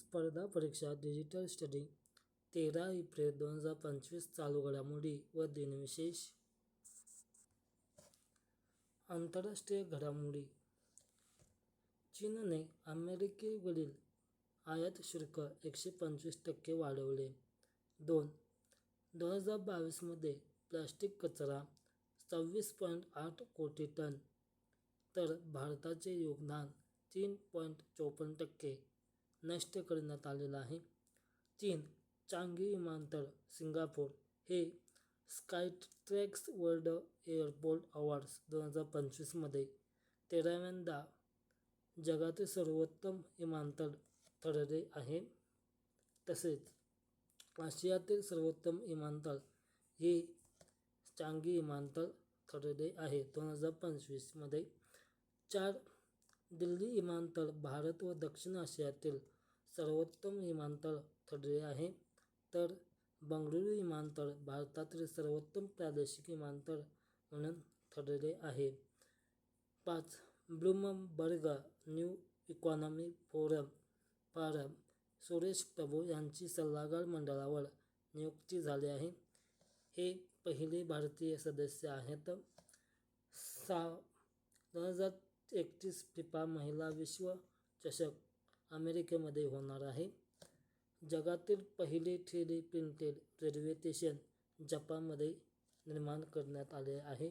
स्पर्धा परीक्षा digital study तेरा एप्रिल दोन हजार पंचवीस चालू घडामोडी व दिनविशेष. आंतरराष्ट्रीय घडामोडी. चीनने अमेरिकेवरील आयात शुल्क एकशे पंचवीस टक्के वाढवले. दोन दोन हजार बावीसमध्ये प्लास्टिक कचरा सव्वीस पॉईंट आठ कोटी टन तर भारताचे योगदान तीन पॉईंट चोपन्न टक्के. नष्ट करण्यात आलेलं आहे. चीन चांगी विमानतळ सिंगापूर हे स्कायट्रॅक्स वर्ल्ड एअरपोर्ट अवॉर्ड्स दोन हजार पंचवीसमध्ये तेराव्यांदा जगातील सर्वोत्तम विमानतळ ठरले आहे. तसेच आशियातील सर्वोत्तम विमानतळ हे चांगी विमानतळ ठरले आहे. दोन हजार पंचवीसमध्ये चार दिल्ली विमानतळ भारत व दक्षिण आशियातील सर्वोत्तम विमानतळ ठरले आहे. तर बंगळुरू विमानतळ भारतातील सर्वोत्तम प्रादेशिक विमानतळ म्हणून ठरले आहे. पाच Bloomberg new economy forum forum Suresh Prabhu यांची सल्लागार मंडळावर नियुक्ती झाली आहे. हे पहिले भारतीय सदस्य आहेत. सहा दोन हजार एकतीस फिफा महिला विश्वचषक अमेरिकेमध्ये होणार आहे. जगातील पहिले three D printed railway station जपानमध्ये निर्माण करण्यात आले आहे.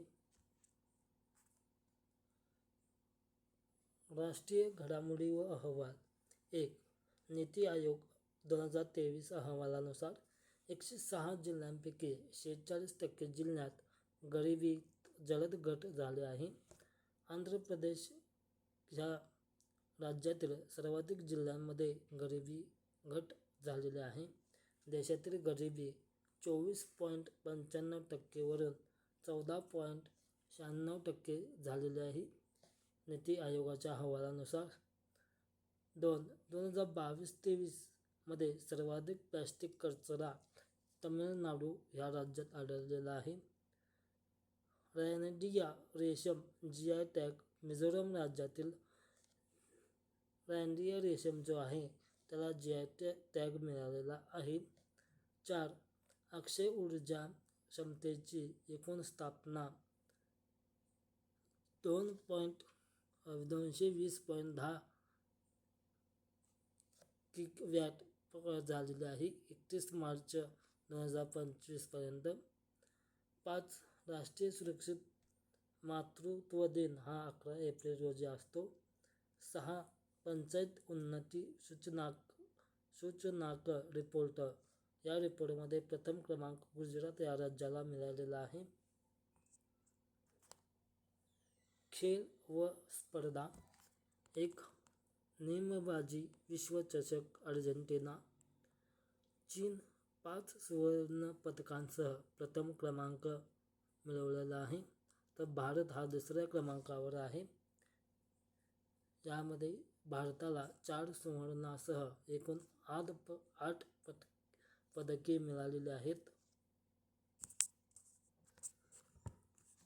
राष्ट्रीय घडामोडी व अहवाल. एक नीती आयोग दोन हजार तेवीस अहवालानुसार एकशे सहा जिल्ह्यांपैकी शेहेचाळीस टक्के जिल्ह्यात गरिबीत जलद घट झाले आहे. आंध्र प्रदेश ह्या राज्यातील सर्वाधिक जिल्ह्यांमध्ये गरिबी घट झालेली आहे. देशातील गरिबी चोवीस पॉईंट पंच्याण्णव टक्केवरून चौदा पॉईंट शहाण्णव टक्के झालेली आहे. नीती आयोगाच्या अहवालानुसार दोन दोन हजार बावीस तेवीसमध्ये सर्वाधिक प्लॅस्टिक कचरा तमिळनाडू ह्या राज्यात आढळलेला आहे. रॅनडिया रेशम जी आय टॅग मिझोरम राज्यातील रॅनडिया रेशम जो आहे त्याला जी आय टॅ टॅग मिळालेला आहे. चार अक्षय ऊर्जा क्षमतेची एकूण स्थापना दोन पॉईंट दोनशे वीस पॉईंट दहा किक वॅट झालेली आहे. एकतीस मार्च दोन हजार पंचवीसपर्यंत पाच राष्ट्रीय सुरक्षित मातृत्व दिन हा अकरा एप्रिल रोजी असतो. सहा पंचायत उन्नती सूचनाक सूचनाक रिपोर्ट. या रिपोर्टमध्ये प्रथम क्रमांक गुजरात या राज्याला मिळालेला आहे. खेळ व स्पर्धा. एक नेमबाजी विश्वचषक अर्जेंटिना. चीन पाच सुवर्ण पदकांसह प्रथम क्रमांक मिळवलेला आहे. तर भारत हा दुसऱ्या क्रमांकावर आहे. यामध्ये भारताला चार सुवर्णासह एकूण आठ प आठ पद पदके मिळालेली आहेत.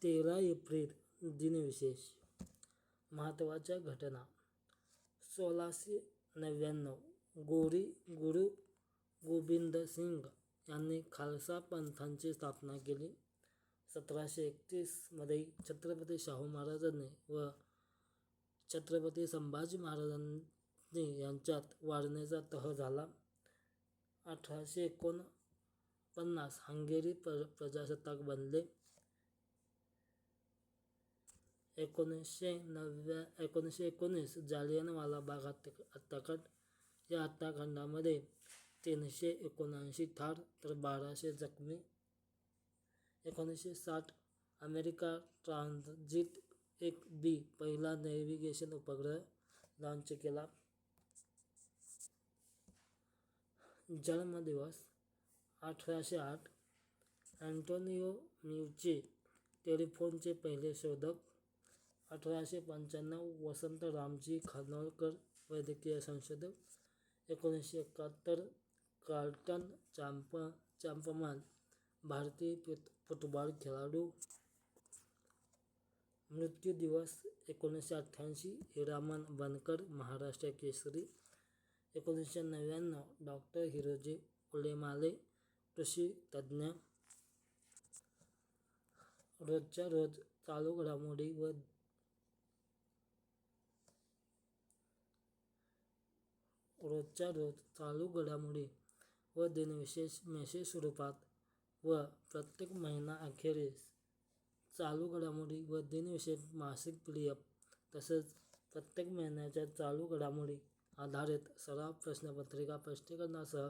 तेरा एप्रिल दिनविशेष. महत्त्वाच्या घटना. सोळाशे नव्याण्णव. गोरी गुरु गोविंद सिंग यांनी खालसा पंथांची स्थापना केली. सतराशे एकतीसमध्ये छत्रपती शाहू महाराजांनी व छत्रपती संभाजी महाराजांनी यांच्यात वाढण्याचा तह झाला. अठराशे एकोणपन्नास हंगेरी प्र प्रजासत्ताक बनले. एकोणीसशे नव्या एकोणीसशे एकोणीस जालियनवाला बाग हत्या हत्याकांड. या हत्याकांडामध्ये तीनशे एकोणऐंशी ठार तर बाराशे जखमी. एकोणीसशे साठ अमेरिका ट्रान्झिट एक बी पहिला नेव्हिगेशन उपग्रह लॉन्च केला. जन्मदिवस अठराशे आठ. अँटोनिओ म्युचे टेलिफोनचे पहिले शोधक. अठराशे पंच्याण्णव वसंत रामजी खानोळकर वैद्यकीय संशोधक. एकोणीसशे एकाहत्तर कार्टन चांपा चांपमान भारतीय फुट फुटबॉल खेळाडू. मृत्यू दिवस एकोणीसशे अठ्ठ्याऐंशी हिरामन बनकर महाराष्ट्र केसरी. एकोणीसशे नव्याण्णव डॉक्टर हिरोजी उलेमाले कृषी तज्ज्ञ. रोजच्या रोज चालू घडामोडी व रोजच्या रोज चालू घडामोडी व दिनविशेष मेसेज स्वरूपात व प्रत्येक महिना अखेरीस चालू घडामोडी व दिनविशेष मासिक प्रिय तसेच प्रत्येक महिन्याच्या चालू घडामोडी आधारित सराव प्रश्नपत्रिका स्पष्टीकरणासह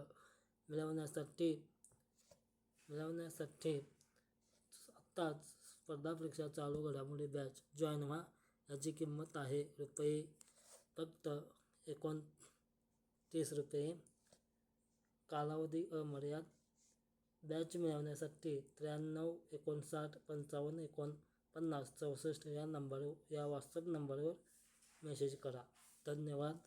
मिळवण्यासाठी मिळवण्यासाठी आत्ताच स्पर्धा परीक्षा चालू घडामोडी बॅच जॉईन व्हा याची किंमत आहे रुपये फक्त एकोणतीस रुपये. कालावधी अमर्याद बॅच मिळवण्यासाठी त्र्याण्णव एकोणसाठ पंचावन्न एकोणपन्नास चौसष्ट या नंबर या व्हॉट्सअप नंबरवर मेसेज करा. धन्यवाद.